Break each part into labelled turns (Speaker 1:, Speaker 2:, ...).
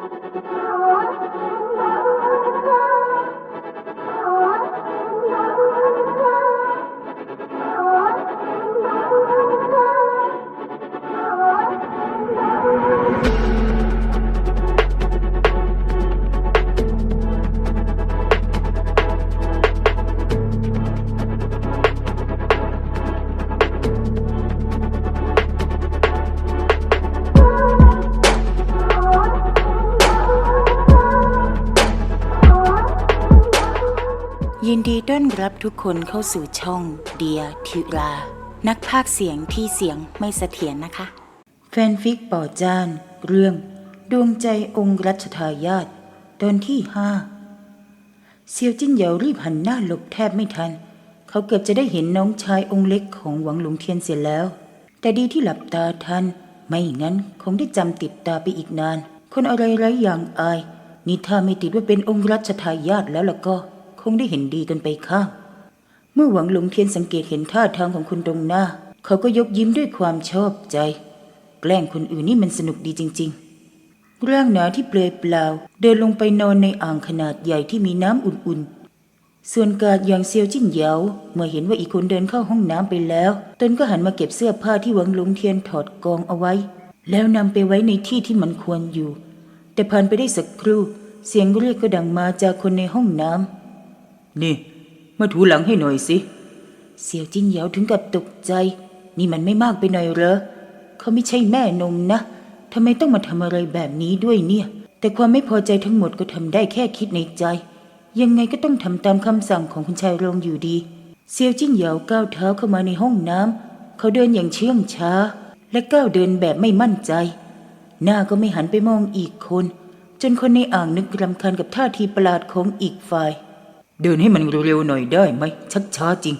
Speaker 1: thank you ต้อนรับทุกคนเข้าสู่ช่องเดียทิรา นักพากย์เสียงที่เสียงไม่เสถียรนะคะ แฟนฟิกป่อจาน เรื่อง ดวงใจองค์รัชทายาทตอนที่ห้าเซียวจิ้นเหยารีบหันหน้าหลบแทบไม่ทัน เขาเกือบจะได้เห็นน้องชายองค์เล็กของหวังหลงเทียนเสียแล้ว แต่ดีที่หลับตาทัน ไม่งั้นคงได้จำติดตาไปอีกนาน คนอะไรไร้อย่างอายนี่ถ้าไม่ติดว่าเป็นองค์รัชทายาทแล้วล่ะก็ คงได้เห็นดีกันไปข้างเมื่อหวังหลงเทียนสังเกตเห็นท่าทางของคุณตรงหน้า เขาก็ยกยิ้มด้วยความชอบใจ แกล้งคนอื่นนี่มันสนุกดีจริง ๆ ร่างหนาที่เปลือยเปล่า เดินลงไปนอนในอ่างขนาดใหญ่ที่มีน้ำอุ่นๆ ส่วนกาดอย่างเซียวจิ้นเหยาเมื่อเห็นว่าอีกคนเดินเข้าห้องน้ำไปแล้ว ตนก็หันมาเก็บเสื้อผ้าที่หวังหลงเทียนถอดกองเอาไว้ แล้วนำไปไว้ในที่ที่มันควรอยู่ แต่ผ่านไปได้สักครู่ เสียงเรียกก็ดังมาจากคนในห้องน้ำ นี่ มาถูหลังให้หน่อยสิ เสี่ยวจิ้นเหยาถึงกับตกใจ นี่มันไม่มากไปหน่อยเหรอ เขาไม่ใช่แม่นมนะทำไมต้องมาทำอะไรแบบนี้ด้วยเนี่ย แต่ความไม่พอใจทั้งหมดก็ทำได้แค่คิดในใจ ยังไงก็ต้องทำตามคำสั่งของคุณชายโรงอยู่ดี เซียวจิ้นเหยาก้าวเท้าเข้ามาในห้องน้ำเขาเดินอย่างเชื่องช้า และก้าวเดินแบบไม่มั่นใจ หน้าก็ไม่หันไปมองอีกคน จนคนในอ่างนึกรำคาญกับท่าทีประหลาดของอีกฝ่าย เดินให้มันเร็วๆหน่อยได้ไหมชักช้าจริง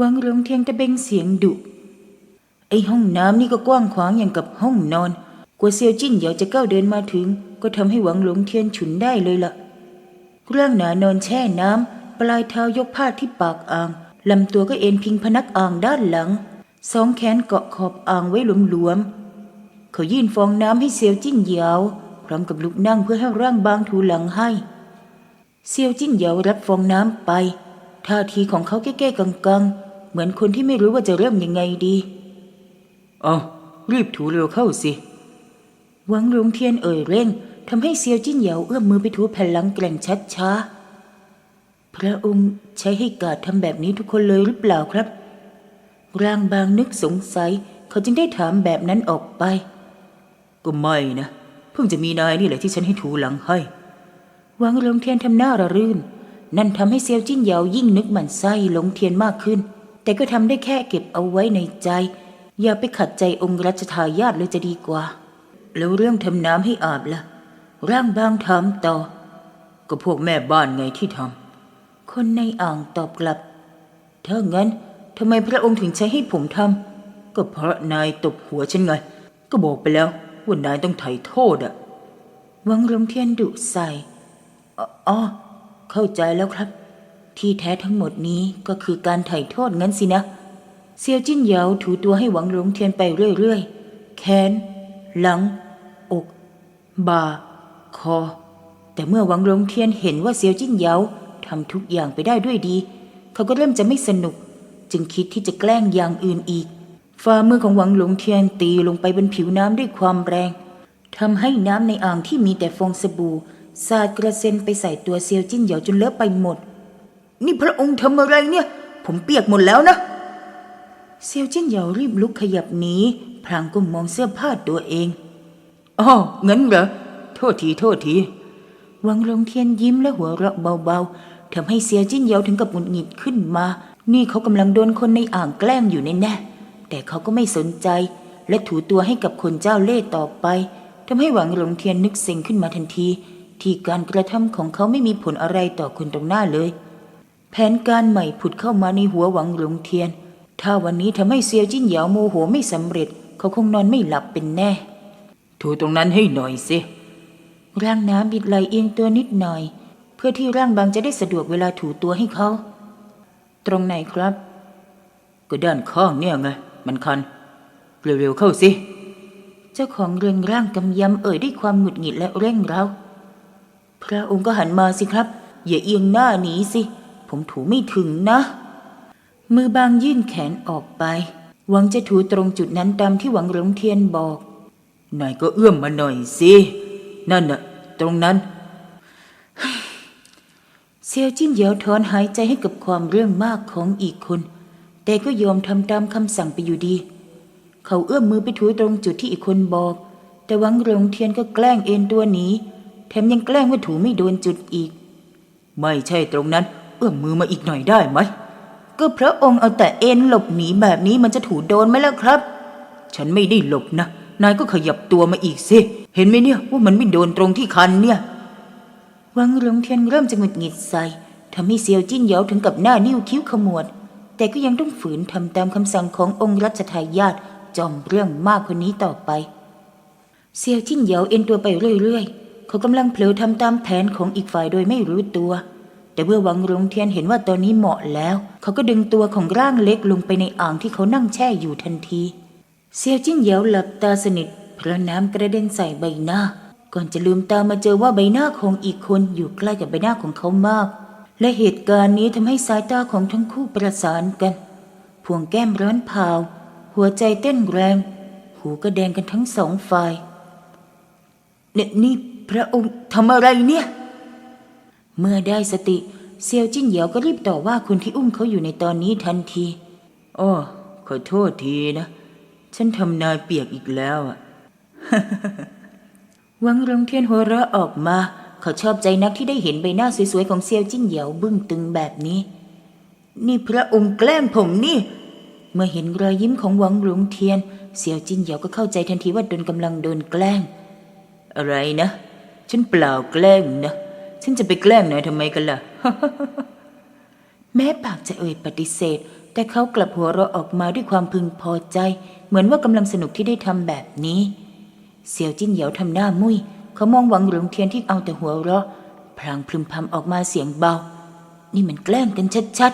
Speaker 1: วังเรืองเทียงตะเบงเสียงดุ ไอห้องน้ำนี่ก็กว้างขวางอย่างกับห้องนอน กว่าเซียวจิ้นเหยาจะก้าวเดินมาถึง ก็ทำให้หวังหลงเทียนฉุนได้เลยล่ะร่างหนานอนแช่น้ำปลายเท้ายกผ้าที่ปากอ่างลำตัวก็เอ็นพิงพนักอ่างด้านหลัง สองแขนเกาะขอบอ่างไว้หลวมๆเขายื่นฟองน้ำให้เซียวจิ้นเหยาพร้อมกับลุกนั่งเพื่อให้ร่างบางถูหลังให้ เซียวจิ้นเหยารับฟองน้ำไป ท่าทีของเขาแก้ๆกังๆ เหมือนคนที่ไม่รู้ว่าจะเริ่มยังไงดีเอารีบถูเร็วเข้าสิ หวังหลวงเทียนเอ่ยเร่งทำให้เซียวจิ้นเหยาเอื้อมมือไปถูแผ่นหลังแกร่งชัดช้า พระองค์ใช้ให้กาดทำแบบนี้ทุกคนเลยหรือเปล่าครับ ร่างบางนึกสงสัย เขาจึงได้ถามแบบนั้นออกไป ก็ไม่นะ เพิ่งจะมีนายนี่แหละที่ฉันให้ถูหลังให้ห วังหลงเทียนทำหน้าระรื่น นั่นทำให้เซียวจิ้นเหยายิ่งนึกหมันไส้หลงเทียนมากขึ้น แต่ก็ทำได้แค่เก็บเอาไว้ในใจ อย่าไปขัดใจองค์รัชทายาทเลยจะดีกว่า แล้วเรื่องทำน้ำให้อาบล่ะ ร่างบางถามต่อ ก็พวกแม่บ้านไงที่ทำคนในอ่างตอบกลับถ้างั้นทำไมพระองค์ถึงใช้ให้ผมทำก็เพราะนายตบหัวฉันไง ก็บอกไปแล้วว่านายต้องไถ่โทษอะวังลงเทียนดุใส่ อ๋อเข้าใจแล้วครับ ที่แท้ทั้งหมดนี้ก็คือการไถ่โทษงั้นสินะ เซียวจิ้นเหยาถูตัวให้หวังหลงเทียนไปเรื่อยๆ แขน หลัง อก บ่า คอ แต่เมื่อหวังหลงเทียนเห็นว่าเซียวจิ้นเหยาทำทุกอย่างไปได้ด้วยดี เขาก็เริ่มจะไม่สนุก จึงคิดที่จะแกล้งอย่างอื่นอีกฝ่ามือของหวังหลงเทียนตีลงไปบนผิวน้ำด้วยความแรงทำให้น้ำในอ่างที่มีแต่ฟองสบู่ สาดกระเซ็นไปใส่ตัวเซียวจิ้นเหยาจนเลอะไปหมด นี่พระองค์ทำอะไรเนี่ย ผมเปียกหมดแล้วนะ เซียวจิ้นเหยารีบลุกขยับหนีพลางก้มมองเสื้อผ้าตัวเองอ๋องั้นเหรอ โทษทีโทษที วังลงเทียนยิ้มและหัวเราะเบาๆทำให้เซียวจิ้นเหยาถึงกับหงุดหงิดขึ้นมา นี่เขากำลังโดนคนในอ่างแกล้งอยู่แน่ๆแต่เขาก็ไม่สนใจ และถูตัวให้กับคนเจ้าเล่ห์ต่อไปทำให้หวังหลงเทียนนึกเซ็งขึ้นมาทันที ที่การกระทำของเขาไม่มีผลอะไรต่อคนตรงหน้าเลย แผนการใหม่ผุดเข้ามาในหัวหวังหลงเทียน ถ้าวันนี้ทำให้เซียวจิ้นเหยาโมโหไม่สำเร็จ เขาคงนอนไม่หลับเป็นแน่ถูตรงนั้นให้หน่อยสิร่างน้ำบิดไหลเอียงตัวนิดหน่อย เพื่อที่ร่างบางจะได้สะดวกเวลาถูตัวให้เขา ตรงไหนครับ ก็ด้านข้างเนี่ยไงมันคัน เร็วๆเข้าสิ เจ้าของเรืองร่างกำยำเอ่ยด้วยความหงุดหงิดและเร่งเร้า พระองค์ก็หันมาสิครับ อย่าเอียงหน้าหนีสิ ผมถูไม่ถึงนะ มือบางยื่นแขนออกไป หวังจะถูตรงจุดนั้นตามที่หวังหลงเทียนบอกนายก็เอื้อมมาหน่อยสินั่นน่ะ ตรงนั้นเซียวจิ้นเหยียวถอนหายใจให้กับความเรื่องมากของอีกคน แต่ก็ยอมทำตามคำสั่งไปอยู่ดี เขาเอื้อมมือไปถูตรงจุดที่อีกคนบอก แต่หวังหลงเทียนก็แกล้งเอ็นตัวหนี แถมยังแกล้งว่าถูไม่โดนจุดอีก ไม่ใช่ตรงนั้น เอื้อมมือมาอีกหน่อยได้ไหม ก็พระองค์เอาแต่เอ็นหลบหนีแบบนี้มันจะถูโดนไหมล่ะครับ ฉันไม่ได้หลบนะ นายก็ขยับตัวมาอีกสิเห็นไหมเนี่ยว่ามันไม่โดนตรงที่คันเนี่ย วังหลงเทียนเริ่มจะหงุดหงิดใส่ทำให้เซียวจิ้นเหยาถึงกับหน้านิ้วคิ้วขมวด แต่ก็ยังต้องฝืนทำตามคำสั่งขององค์รัชทายาทจอมเรื่องมากคนนี้ต่อไป เซียวจิ้นเหยาเอ็นตัวไปเรื่อยๆ เขากำลังเผลอทำตามแผนของอีกฝ่ายโดยไม่รู้ตัว แต่เมื่อหวังหลงเทียนเห็นว่าตอนนี้เหมาะแล้ว เขาก็ดึงตัวของร่างเล็กลงไปในอ่างที่เขานั่งแช่อยู่ทันทีเซียวจิ้นเหยาหลับตาสนิทเพราะน้ำกระเด็นใส่ใบหน้า ก่อนจะลืมตามาเจอว่าใบหน้าของอีกคนอยู่ใกล้กับใบหน้าของเขามาก และเหตุการณ์นี้ทำให้สายตาของทั้งคู่ประสานกันพวงแก้มร้อนเผาหัวใจเต้นแรง หูก็แดงกันทั้งสองฝ่ายเนี่ยนี่ พระองค์ทำอะไรเนี่ย เมื่อได้สติเซียวจิ้นเหยียวก็รีบต่อว่าคนที่อุ้มเขาอยู่ในตอนนี้ทันทีอ้อขอโทษทีนะ ฉันทำนายเปียกอีกแล้วอะวังรงเทียนหัวเราะออกมา เขาชอบใจนักที่ได้เห็นใบหน้าสวยๆของเซียวจิ้นเหยียวบึ้งตึงแบบนี้ นี่พระองค์แกล้งผมนี่ เมื่อเห็นรอยยิ้มของวังหลงเทียน เซียวจิ้นเหยียวก็เข้าใจทันทีว่าตนกำลังโดนแกล้ง อะไรนะ ฉันเปล่าแกล้งนะ ฉันจะไปแกล้งนายทำไมกันล่ะ แม้ปากจะเอ่ยปฏิเสธ แต่เขากลับหัวเราะออกมาด้วยความพึงพอใจ เหมือนว่ากำลังสนุกที่ได้ทำแบบนี้ เสี่ยวจิ้นเหยียวทำหน้ามุยเขามองหวังหลงเทียนที่เอาแต่หัวเราะ พลางพึมพำออกมาเสียงเบา นี่มันแกล้งกันชัด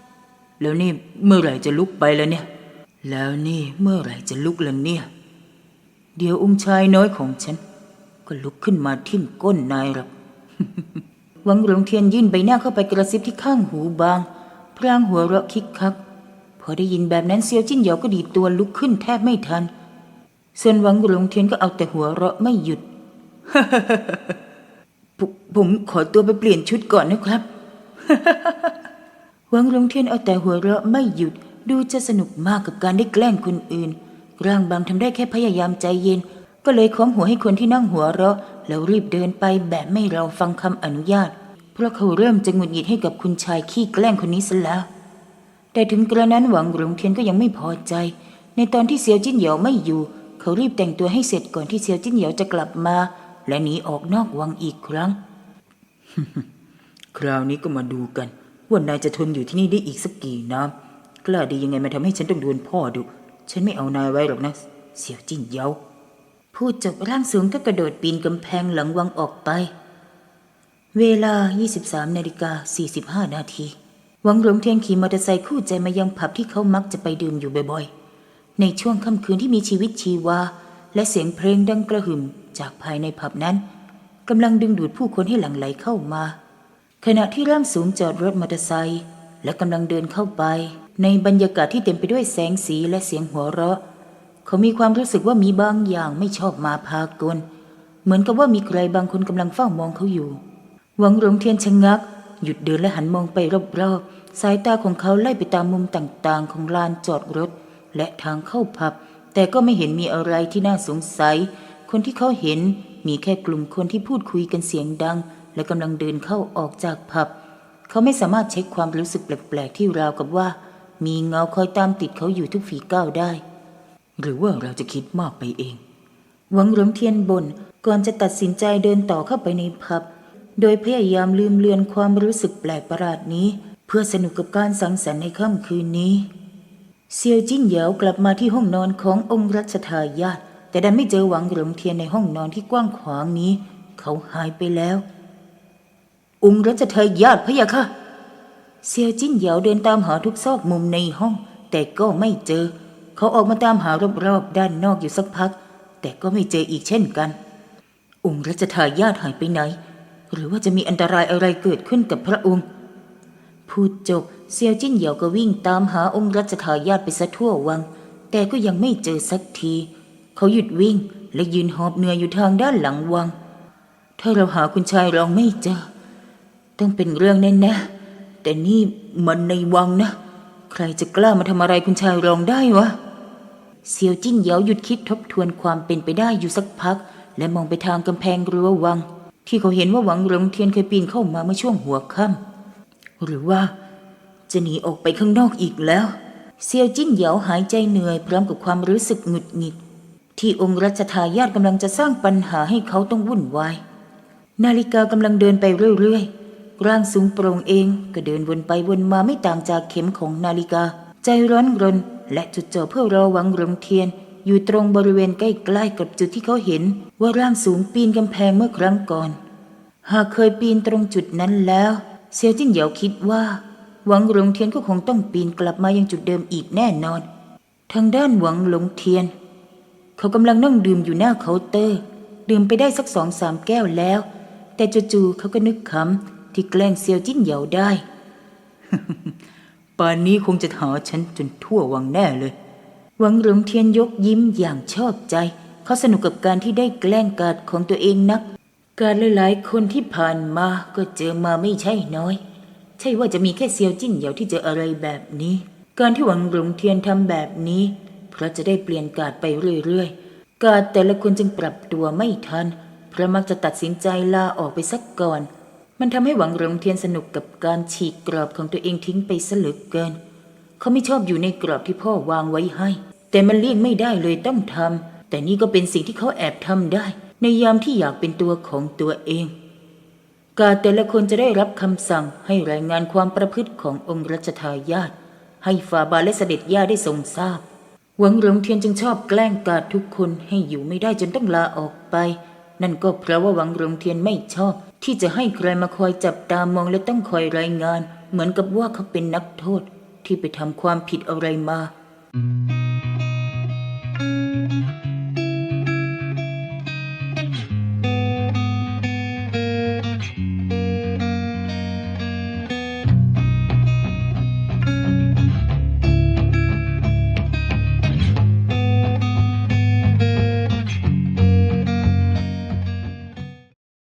Speaker 1: ๆ แล้วนี่เมื่อไหร่จะลุกไปแล้วเนี่ย แล้วนี่เมื่อไหร่จะลุกแล้วเนี่ย เดี๋ยวองค์ชายน้อยของฉัน ก็ลุกขึ้นมาทิ่มก้นนายหรอกหวังหลงเทียนยื่นใบหน้าเข้าไปกระซิบที่ข้างหูบางพลางหัวเราะคิกคัก พอได้ยินแบบนั้นเซียวจิ้นเหยาก็ดีดตัวลุกขึ้นแทบไม่ทัน ส่วนหวังหลงเทียนก็เอาแต่หัวเราะไม่หยุด ผมผมขอตัวไปเปลี่ยนชุดก่อนนะครับหวังหลงเทียนเอาแต่หัวเราะไม่หยุด ดูจะสนุกมากกับการได้แกล้งคนอื่น ร่างบางทำได้แค่พยายามใจเย็น ก็เลยค้อมหัวให้คนที่นั่งหัวเราะ แล้วรีบเดินไปแบบไม่รอฟังคำอนุญาต เพราะเขาเริ่มจะงุดหงิดให้กับคุณชายขี้แกล้งคนนี้ซะแล้ว แต่ถึงกระนั้นหวังหลงเทียนก็ยังไม่พอใจ ในตอนที่เซียวจิ้นเหยาไม่อยู่ เขารีบแต่งตัวให้เสร็จก่อนที่เซียวจิ้นเหยาจะกลับมา และหนีออกนอกวังอีกครั้ง คราวนี้ก็มาดูกันว่านายจะทนอยู่ที่นี่ได้อีกสักกี่น้ำกล้าดียังไงมาทำให้ฉันต้องโดนพ่อดุฉันไม่เอานายไว้หรอกนะ เสี่ยวจิ้นเหยา พูดจบร่างสูงก็กระโดดปีนกำแพงหลังวังออกไป เวลา 23นาฬิกา45 นาที วังหลวงเทียนขี่มอเตอร์ไซค์คู่ใจมายังผับที่เขามักจะไปดื่มอยู่บ่อยๆ ในช่วงค่ำคืนที่มีชีวิตชีวา และเสียงเพลงดังกระหึ่มจากภายในผับนั้นกำลังดึงดูดผู้คนให้หลั่งไหลเข้ามา ขณะที่ร่างสูงจอดรถมอเตอร์ไซค์และกำลังเดินเข้าไป ในบรรยากาศที่เต็มไปด้วยแสงสีและเสียงหัวเราะ เขามีความรู้สึกว่ามีบางอย่างไม่ชอบมาพากล เหมือนกับว่ามีใครบางคนกำลังเฝ้ามองเขาอยู่หวังหลงเทียนชะงัก หยุดเดินและหันมองไปรอบๆ สายตาของเขาไล่ไปตามมุมต่างๆ ของลานจอดรถ และทางเข้าผับ แต่ก็ไม่เห็นมีอะไรที่น่าสงสัย คนที่เขาเห็นมีแค่กลุ่มคนที่พูดคุยกันเสียงดัง และกำลังเดินเข้าออกจากผับ เขาไม่สามารถเช็คความรู้สึกแปลกๆที่ราวกับว่า มีเงาคอยตามติดเขาอยู่ทุกฝีก้าวได้ หรือว่าเราจะคิดมากไปเองหวังหลงเทียนบนก่อนจะตัดสินใจเดินต่อเข้าไปในผับ โดยพยายามลืมเลือนความรู้สึกแปลกประหลาดนี้ เพื่อสนุกกับการสังสรรค์ในค่ำคืนนี้ เซียวจิ้นเหยากลับมาที่ห้องนอนขององค์รัชทายาทแต่ดันไม่เจอหวังหลงเทียนในห้องนอนที่กว้างขวางนี้ เขาหายไปแล้ว องค์รัชทายาทพะยะค่ะเซียวจิ้นเหยาเดินตามหาทุกซอกมุมในห้อง แต่ก็ไม่เจอ เขาออกมาตามหารอบๆด้านนอกอยู่สักพัก แต่ก็ไม่เจออีกเช่นกัน องค์รัชทายาทหายไปไหน หรือว่าจะมีอันตรายอะไรเกิดขึ้นกับพระองค์ พูดจบเซียวจิ้นเหยาก็วิ่งตามหาองค์รัชทายาทไปซะทั่ววัง แต่ก็ยังไม่เจอสักที เขาหยุดวิ่งและยืนหอบเหนื่อยอยู่ทางด้านหลังวัง ถ้าเราหาคุณชายรองไม่เจอ ต้องเป็นเรื่องแน่ๆแต่นี่มันในวังนะ ใครจะกล้ามาทำอะไรคุณชายรองได้วะ เซียวจิ้นเหยาหยุดคิดทบทวนความเป็นไปได้อยู่สักพัก และมองไปทางกำแพงรั้ววัง ที่เขาเห็นว่าหวังหลงเทียนเคยปีนเข้ามาเมื่อช่วงหัวค่ำหรือว่า จะหนีออกไปข้างนอกอีกแล้วเซียวจิ้นเหยาหายใจเหนื่อยพร้อมกับความรู้สึกหงุดหงิด ที่องค์รัชทายาทกำลังจะสร้างปัญหาให้เขาต้องวุ่นวายนาฬิกากำลังเดินไปเรื่อยๆ ร่างสูงโปร่งเองก็เดินวนไปวนมาไม่ต่างจากเข็มของนาฬิกา ใจร้อนรน และจุดจ่อเพื่อรอหวังหลงเทียน อยู่ตรงบริเวณใกล้ๆกับจุดที่เขาเห็นว่าร่างสูงปีนกำแพงเมื่อครั้งก่อน หากเคยปีนตรงจุดนั้นแล้วเซียวจิ้นเหยาคิดว่า หวังหลงเทียนก็คงต้องปีนกลับมายังจุดเดิมอีกแน่นอน ทางด้านหวังหลงเทียน เขากำลังนั่งดื่มอยู่หน้าเคาน์เตอร์ ดื่มไปได้สักสองสามแก้วแล้ว แต่จู่ๆเขาก็นึกขำที่แกล้งเซียวจิ้นเหยาได้ ป่านนี้คงจะหาฉันจนทั่ววังแน่เลยหวังหลงเทียนยกยิ้มอย่างชอบใจ เขาสนุกกับการที่ได้แกล้งกาดของตัวเองนัก การหลายๆคนที่ผ่านมาก็เจอมาไม่ใช่น้อย ใช่ว่าจะมีแค่เซียวจิ้นเหยาที่เจออะไรแบบนี้ การที่หวังหลงเทียนทำแบบนี้ เพราะจะได้เปลี่ยนการดไปเรื่อยๆ การดแต่ละคนจึงปรับตัวไม่ทันเพราะมักจะตัดสินใจลาออกไปสักก่อน มันทำให้หวังหลงเทียนสนุกกับการฉีกกรอบของตัวเองทิ้งไปซะเหลือเกิน เขาไม่ชอบอยู่ในกรอบที่พ่อวางไว้ให้ แต่มันเลี่ยงไม่ได้เลยต้องทำ แต่นี่ก็เป็นสิ่งที่เขาแอบทำได้ ในยามที่อยากเป็นตัวของตัวเองกาแต่ละคนจะได้รับคำสั่งให้รายงานความประพฤติขององค์รัชทายาทให้ฝ่าบาและเสด็จย่าได้ทรงทราบ หวังหลงเทียนจึงชอบแกล้งกาทุกคนให้อยู่ไม่ได้จนต้องลาออกไป นั่นก็เพราะว่าหวังหลงเทียนไม่ชอบ ที่จะให้ใครมาคอยจับตามองและต้องคอยรายงาน เหมือนกับว่าเขาเป็นนักโทษที่ไปทำความผิดอะไรมา